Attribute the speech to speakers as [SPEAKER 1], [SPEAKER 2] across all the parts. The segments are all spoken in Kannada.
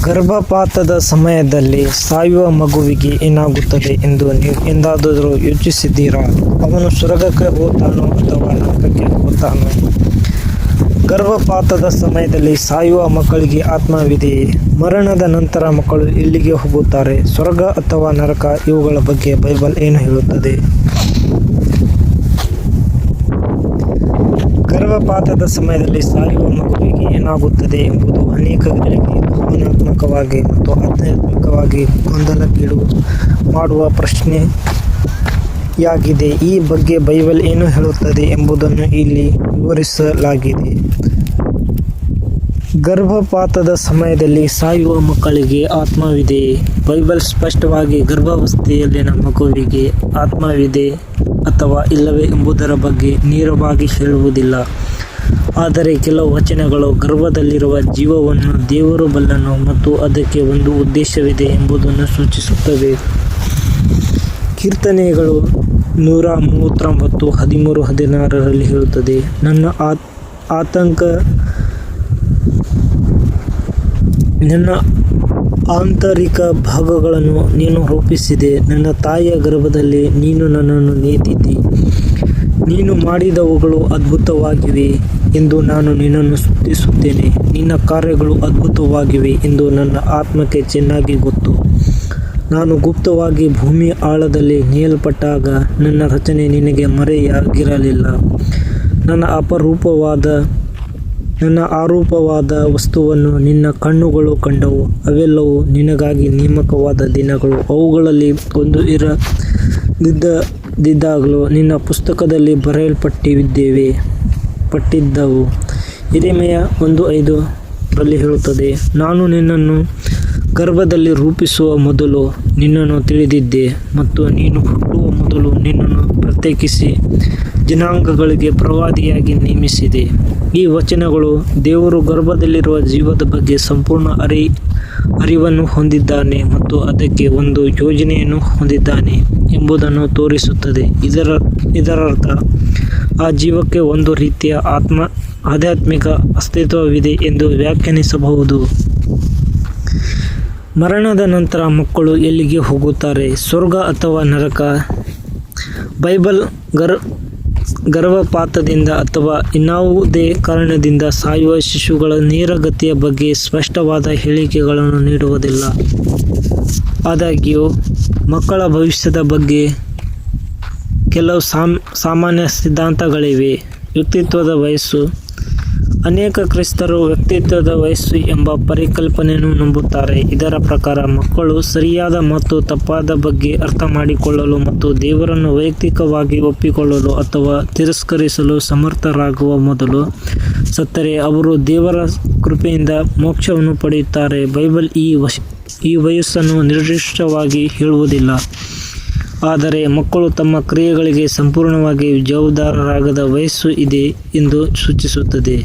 [SPEAKER 1] ಗರ್ಭಪಾತದ ಸಮಯದಲ್ಲಿ ಸಾಯುವ ಮಗುವಿಗೆ ಏನಾಗುತ್ತದೆ ಎಂದು ನೀವು ಎಂದಾದರೂ ಯೋಚಿಸಿದ್ದೀರಾ? ಅವನು ಸ್ವರ್ಗಕ್ಕೆ ಹೋಗ್ತಾನೋ ಅಥವಾ ನರಕಕ್ಕೆ ಹೋಗ್ತಾನೋ? ಗರ್ಭಪಾತದ ಸಮಯದಲ್ಲಿ ಸಾಯುವ ಮಕ್ಕಳಿಗೆ ಆತ್ಮವಿದೆಯೇ? ಮರಣದ ನಂತರ ಮಕ್ಕಳು ಎಲ್ಲಿಗೆ ಹೋಗುತ್ತಾರೆ? ಸ್ವರ್ಗ ಅಥವಾ ನರಕ ಇವುಗಳ ಬಗ್ಗೆ ಬೈಬಲ್ ಏನು ಹೇಳುತ್ತದೆ? ಗರ್ಭಪಾತದ ಸಮಯದಲ್ಲಿ ಸಾಯುವ ಮಗುವಿಗೆ ಏನಾಗುತ್ತದೆ ಎಂಬುದು ಅನೇಕಗಳಿಗೆ ಭಾವನಾತ್ಮಕವಾಗಿ ಮತ್ತು ಆಧ್ಯಾತ್ಮಿಕವಾಗಿ ಗೊಂದಲಕ್ಕೀಡು ಮಾಡುವ ಪ್ರಶ್ನೆಯಾಗಿದೆ. ಈ ಬಗ್ಗೆ ಬೈಬಲ್ ಏನು ಹೇಳುತ್ತದೆ ಎಂಬುದನ್ನು ಇಲ್ಲಿ ವಿವರಿಸಲಾಗಿದೆ. ಗರ್ಭಪಾತದ ಸಮಯದಲ್ಲಿ ಸಾಯುವ ಮಕ್ಕಳಿಗೆ ಆತ್ಮವಿದೆ. ಬೈಬಲ್ ಸ್ಪಷ್ಟವಾಗಿ ಗರ್ಭಾವಸ್ಥೆಯಲ್ಲಿನ ಮಗುವಿಗೆ ಆತ್ಮವಿದೆ ಅಥವಾ ಇಲ್ಲವೇ ಎಂಬುದರ ಬಗ್ಗೆ ನೇರವಾಗಿ ಹೇಳುವುದಿಲ್ಲ. ಆದರೆ ಕೆಲವು ವಚನಗಳು ಗರ್ಭದಲ್ಲಿರುವ ಜೀವವನ್ನು, ದೇವರು ಬಲ್ಲನು ಮತ್ತು ಅದಕ್ಕೆ ಒಂದು ಉದ್ದೇಶವಿದೆ ಎಂಬುದನ್ನು ಸೂಚಿಸುತ್ತವೆ. ಕೀರ್ತನೆಗಳು ನೂರ ಮೂವತ್ತೊಂಬತ್ತು ಹದಿಮೂರು ಹದಿನಾರರಲ್ಲಿ ಹೇಳುತ್ತದೆ, ನನ್ನ ಆತ್, ಆತಂಕ ನನ್ನ ಆಂತರಿಕ ಭಾಗಗಳನ್ನು ನೀನು ರೂಪಿಸಿದೆ. ನನ್ನ ತಾಯಿಯ ಗರ್ಭದಲ್ಲಿ ನೀನು ನನ್ನನ್ನು ನೇತಿದ್ದಿ. ನೀನು ಮಾಡಿದವುಗಳು ಅದ್ಭುತವಾಗಿವೆ ಎಂದು ನಾನು ನಿನ್ನನ್ನು ಸ್ತುತಿಸುತ್ತೇನೆ. ನಿನ್ನ ಕಾರ್ಯಗಳು ಅದ್ಭುತವಾಗಿವೆ ಎಂದು ನನ್ನ ಆತ್ಮಕ್ಕೆ ಚೆನ್ನಾಗಿ ಗೊತ್ತು. ನಾನು ಗುಪ್ತವಾಗಿ ಭೂಮಿ ಆಳದಲ್ಲಿ ನೇಯಲ್ಪಟ್ಟಾಗ ನನ್ನ ರಚನೆ ನಿನಗೆ ಮರೆಯಾಗಿರಲಿಲ್ಲ. ನನ್ನ ಅಪರೂಪವಾದ ನನ್ನ ಆರೂಪವಾದ ವಸ್ತುವನ್ನು ನಿನ್ನ ಕಣ್ಣುಗಳು ಕಂಡವು. ಅವೆಲ್ಲವೂ ನಿನಗಾಗಿ ನೇಮಕವಾದ ದಿನಗಳು. ಅವುಗಳಲ್ಲಿ ಒಂದು ಇರದಿದ್ದಾಗಲೂ ನಿನ್ನ ಪುಸ್ತಕದಲ್ಲಿ ಬರೆಯಲ್ಪಟ್ಟಿದ್ದೇವೆ ಪಟ್ಟಿದ್ದವು. ಹಿರಿಮೆಯ ಒಂದು ಐದು ರಲ್ಲಿ ಹೇಳುತ್ತದೆ, ನಾನು ನಿನ್ನನ್ನು ಗರ್ಭದಲ್ಲಿ ರೂಪಿಸುವ ಮೊದಲು ನಿನ್ನನ್ನು ತಿಳಿದಿದ್ದೆ ಮತ್ತು ನೀನು ಹುಟ್ಟುವ ಮೊದಲು ನಿನ್ನನ್ನು ಪ್ರತ್ಯೇಕಿಸಿ ಜನಾಂಗಗಳಿಗೆ ಪ್ರವಾದಿಯಾಗಿ ನೇಮಿಸಿದೆ. ಈ ವಚನಗಳು ದೇವರು ಗರ್ಭದಲ್ಲಿರುವ ಜೀವದ ಬಗ್ಗೆ ಸಂಪೂರ್ಣ ಅರಿ, ಅರಿವನ್ನು ಹೊಂದಿದ್ದಾನೆ ಮತ್ತು ಅದಕ್ಕೆ ಒಂದು ಯೋಜನೆಯನ್ನು ಹೊಂದಿದ್ದಾನೆ ಎಂಬುದನ್ನು ತೋರಿಸುತ್ತದೆ. ಇದರ, ಇದರರ್ಥ, ಆ ಜೀವಕ್ಕೆ ಒಂದು ರೀತಿಯ ಆತ್ಮ, ಆಧ್ಯಾತ್ಮಿಕ ಅಸ್ತಿತ್ವವಿದೆ ಎಂದು ವ್ಯಾಖ್ಯಾನಿಸಬಹುದು. ಮರಣದ ನಂತರ ಮಕ್ಕಳು ಎಲ್ಲಿಗೆ ಹೋಗುತ್ತಾರೆ? ಸ್ವರ್ಗ ಅಥವಾ ನರಕ? ಬೈಬಲ್ ಗರ್ ಗರ್ಭಪಾತದಿಂದ ಅಥವಾ ಇನ್ನಾವುದೇ ಕಾರಣದಿಂದ ಸಾಯುವ ಶಿಶುಗಳ ನೇರಗತಿಯ ಬಗ್ಗೆ ಸ್ಪಷ್ಟವಾದ ಹೇಳಿಕೆಗಳನ್ನು ನೀಡುವುದಿಲ್ಲ. ಆದಾಗ್ಯೂ, ಮಕ್ಕಳ ಭವಿಷ್ಯದ ಬಗ್ಗೆ ಕೆಲವು ಸಾಮ್, ಸಾಮಾನ್ಯ ಸಿದ್ಧಾಂತಗಳಿವೆ. ವ್ಯಕ್ತಿತ್ವದ ವಯಸ್ಸು ಅನೇಕ ಕ್ರಿಸ್ತರು ವ್ಯಕ್ತಿತ್ವದ ವಯಸ್ಸು ಎಂಬ ಪರಿಕಲ್ಪನೆಯನ್ನು ನಂಬುತ್ತಾರೆ. ಇದರ ಪ್ರಕಾರ ಮಕ್ಕಳು ಸರಿಯಾದ ಮತ್ತು ತಪ್ಪಾದ ಬಗ್ಗೆ ಅರ್ಥ ಮಾಡಿಕೊಳ್ಳಲು ಮತ್ತು ದೇವರನ್ನು ವೈಯಕ್ತಿಕವಾಗಿ ಒಪ್ಪಿಕೊಳ್ಳಲು ಅಥವಾ ತಿರಸ್ಕರಿಸಲು ಸಮರ್ಥರಾಗುವ ಮೊದಲು ಸತ್ತರೆ ಅವರು ದೇವರ ಕೃಪೆಯಿಂದ ಮೋಕ್ಷವನ್ನು ಪಡೆಯುತ್ತಾರೆ. ಬೈಬಲ್ ಈ ವಶ, ಈ ವಯಸ್ಸನ್ನು ನಿರ್ದಿಷ್ಟವಾಗಿ ಹೇಳುವುದಿಲ್ಲ. ಆದರೆ ಮಕ್ಕಳು ತಮ್ಮ ಕ್ರಿಯೆಗಳಿಗೆ ಸಂಪೂರ್ಣವಾಗಿ ಜವಾಬ್ದಾರರಾಗದ ವಯಸ್ಸು ಇದೆ ಎಂದು ಸೂಚಿಸುತ್ತದೆ.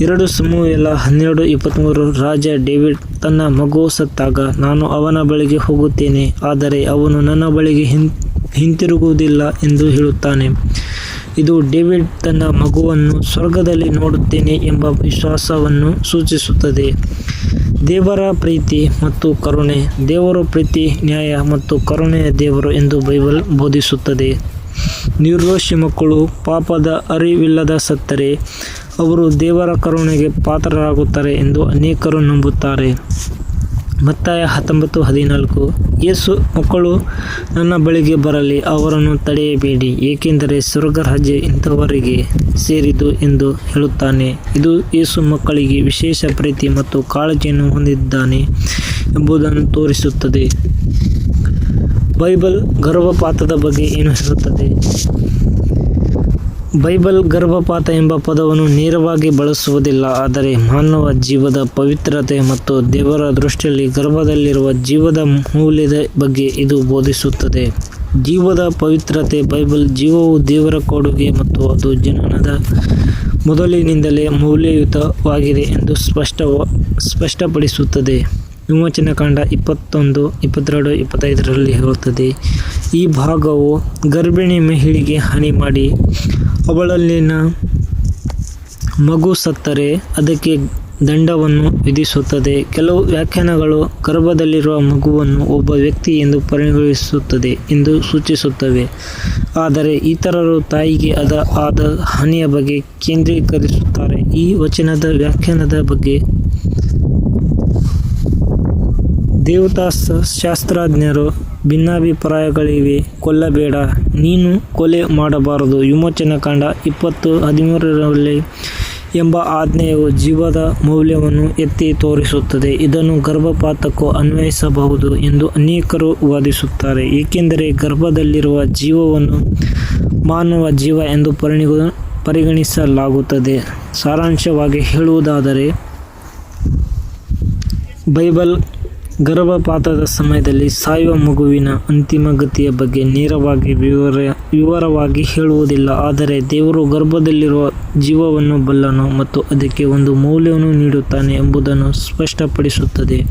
[SPEAKER 1] ಎರಡು ಸಮೂಹಲ ಹನ್ನೆರಡು ಇಪ್ಪತ್ತ್ಮೂರು ರಾಜ ಡೇವಿಡ್ ತನ್ನ ಮಗು ಸತ್ತಾಗ, ನಾನು ಅವನ ಬಳಿಗೆ ಹೋಗುತ್ತೇನೆ, ಆದರೆ ಅವನು ನನ್ನ ಬಳಿಗೆ ಹಿಂ, ಹಿಂತಿರುಗುವುದಿಲ್ಲ ಎಂದು ಹೇಳುತ್ತಾನೆ. ಇದು ಡೇವಿಡ್ ತನ್ನ ಮಗುವನ್ನು ಸ್ವರ್ಗದಲ್ಲಿ ನೋಡುತ್ತೇನೆ ಎಂಬ ವಿಶ್ವಾಸವನ್ನು ಸೂಚಿಸುತ್ತದೆ. ದೇವರ ಪ್ರೀತಿ ಮತ್ತು ಕರುಣೆ, ದೇವರು ಪ್ರೀತಿ, ನ್ಯಾಯ ಮತ್ತು ಕರುಣೆಯ ದೇವರು ಎಂದು ಬೈಬಲ್ ಬೋಧಿಸುತ್ತದೆ. ನಿರ್ದೋಷಿ ಮಕ್ಕಳು ಪಾಪದ ಅರಿವಿಲ್ಲದ ಸತ್ತರೆ, ಅವರು ದೇವರ ಕರುಣೆಗೆ ಪಾತ್ರರಾಗುತ್ತಾರೆ ಎಂದು ಅನೇಕರು ನಂಬುತ್ತಾರೆ. ಮತ್ತಾಯ ಹತ್ತೊಂಬತ್ತು ಹದಿನಾಲ್ಕು, ಯೇಸು ಮಕ್ಕಳು ನನ್ನ ಬಳಿಗೆ ಬರಲಿ, ಅವರನ್ನು ತಡೆಯಬೇಡಿ, ಏಕೆಂದರೆ ಸ್ವರ್ಗ ರಾಜ್ಯ ಇಂಥವರಿಗೆ ಸೇರಿದು ಎಂದು ಹೇಳುತ್ತಾನೆ. ಇದು ಯೇಸು ಮಕ್ಕಳಿಗೆ ವಿಶೇಷ ಪ್ರೀತಿ ಮತ್ತು ಕಾಳಜಿಯನ್ನು ಹೊಂದಿದ್ದಾನೆ ಎಂಬುದನ್ನು ತೋರಿಸುತ್ತದೆ. ಬೈಬಲ್ ಗರ್ಭಪಾತದ ಬಗ್ಗೆ ಏನು ಹೇಳುತ್ತದೆ? ಬೈಬಲ್ ಗರ್ಭಪಾತ ಎಂಬ ಪದವನ್ನು ನೇರವಾಗಿ ಬಳಸುವುದಿಲ್ಲ, ಆದರೆ ಮಾನವ ಜೀವದ ಪವಿತ್ರತೆ ಮತ್ತು ದೇವರ ದೃಷ್ಟಿಯಲ್ಲಿ ಗರ್ಭದಲ್ಲಿರುವ ಜೀವದ ಮೌಲ್ಯದ ಬಗ್ಗೆ ಇದು ಬೋಧಿಸುತ್ತದೆ. ಜೀವದ ಪವಿತ್ರತೆ ಬೈಬಲ್ ಜೀವವು ದೇವರ ಕೊಡುಗೆ ಮತ್ತು ಅದು ಜನನದ ಮೊದಲಿನಿಂದಲೇ ಮೌಲ್ಯಯುತವಾಗಿದೆ ಎಂದು ಸ್ಪಷ್ಟ ಸ್ಪಷ್ಟಪಡಿಸುತ್ತದೆ. ವಿಮೋಚನಕಾಂಡ ಇಪ್ಪತ್ತೊಂದು, ಇಪ್ಪತ್ತೆರಡು, ಇಪ್ಪತ್ತೈದರಲ್ಲಿ ಹೇಳುತ್ತದೆ. ಈ ಭಾಗವು ಗರ್ಭಿಣಿ ಮಹಿಳೆಗೆ ಹಾನಿ ಮಾಡಿ, ಅವಳಲ್ಲಿನ ಮಗು ಸತ್ತರೆ, ಅದಕ್ಕೆ ದಂಡವನ್ನು ವಿಧಿಸುತ್ತದೆ. ಕೆಲವು ವ್ಯಾಖ್ಯಾನಗಳು ಗರ್ಭದಲ್ಲಿರುವ ಮಗುವನ್ನು ಒಬ್ಬ ವ್ಯಕ್ತಿ ಎಂದು ಪರಿಗಣಿಸುತ್ತದೆ ಎಂದು ಸೂಚಿಸುತ್ತವೆ. ಆದರೆ ಇತರರು ತಾಯಿಗೆ ಅದ, ಆದ ಹಾನಿಯ ಬಗ್ಗೆ ಕೇಂದ್ರೀಕರಿಸುತ್ತಾರೆ. ಈ ವಚನದ ವ್ಯಾಖ್ಯಾನದ ಬಗ್ಗೆ ದೇವತಾ ಶಾಸ್ತ್ರಜ್ಞರು ಭಿನ್ನಾಭಿಪ್ರಾಯಗಳಿವೆ. ಕೊಲ್ಲಬೇಡ. ನೀನು ಕೊಲೆ ಮಾಡಬಾರದು. ವಿಮೋಚನ ಕಾಂಡ ಇಪ್ಪತ್ತು ಹದಿಮೂರರಲ್ಲಿ ಎಂಬ ಆಜ್ಞೆಯು ಜೀವದ ಮೌಲ್ಯವನ್ನು ಎತ್ತಿ ತೋರಿಸುತ್ತದೆ. ಇದನ್ನು ಗರ್ಭಪಾತಕ್ಕೂ ಅನ್ವಯಿಸಬಹುದು ಎಂದು ಅನೇಕರು ವಾದಿಸುತ್ತಾರೆ. ಏಕೆಂದರೆ ಗರ್ಭದಲ್ಲಿರುವ ಜೀವವನ್ನು ಮಾನವ ಜೀವ ಎಂದು ಪರಿಣಿಗ, ಪರಿಗಣಿಸಲಾಗುತ್ತದೆ. ಸಾರಾಂಶವಾಗಿ ಹೇಳುವುದಾದರೆ, ಬೈಬಲ್ ಗರ್ಭಪಾತದ ಸಮಯದಲ್ಲಿ ಸಾಯುವ ಮಗುವಿನ ಅಂತಿಮ ಗತಿಯ ಬಗ್ಗೆ ನೇರವಾಗಿ ವಿವರ, ವಿವರವಾಗಿ ಹೇಳುವುದಿಲ್ಲ. ಆದರೆ ದೇವರು ಗರ್ಭದಲ್ಲಿರುವ ಜೀವವನ್ನು ಬಲ್ಲನು ಮತ್ತು ಅದಕ್ಕೆ ಒಂದು ಮೌಲ್ಯವನ್ನು ನೀಡುತ್ತಾನೆ ಎಂಬುದನ್ನು ಸ್ಪಷ್ಟಪಡಿಸುತ್ತದೆ.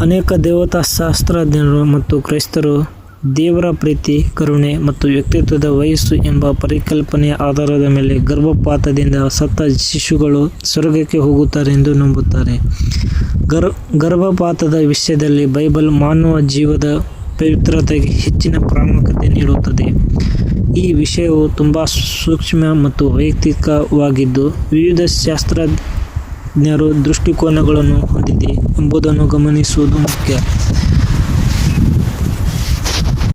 [SPEAKER 1] ಅನೇಕ ದೇವತಾ ಶಾಸ್ತ್ರಜ್ಞರು ಮತ್ತು ಕ್ರೈಸ್ತರು ದೇವರ ಪ್ರೀತಿ, ಕರುಣೆ ಮತ್ತು ವ್ಯಕ್ತಿತ್ವದ ವಯಸ್ಸು ಎಂಬ ಪರಿಕಲ್ಪನೆಯ ಆಧಾರದ ಮೇಲೆ ಗರ್ಭಪಾತದಿಂದ ಸತ್ತ ಶಿಶುಗಳು ಸ್ವರ್ಗಕ್ಕೆ ಹೋಗುತ್ತಾರೆ ಎಂದು ನಂಬುತ್ತಾರೆ. ಗರ್, ಗರ್ಭಪಾತದ ವಿಷಯದಲ್ಲಿ ಬೈಬಲ್ ಮಾನವ ಜೀವದ ಪವಿತ್ರತೆಗೆ ಹೆಚ್ಚಿನ ಪ್ರಾಮುಖ್ಯತೆ ನೀಡುತ್ತದೆ. ಈ ವಿಷಯವು ತುಂಬ ಸೂಕ್ಷ್ಮ ಮತ್ತು ವೈಯಕ್ತಿಕವಾಗಿದ್ದು, ವಿವಿಧ ಶಾಸ್ತ್ರಜ್ಞರು ದೃಷ್ಟಿಕೋನಗಳನ್ನು ಹೊಂದಿದೆ ಎಂಬುದನ್ನು ಗಮನಿಸುವುದು ಮುಖ್ಯ.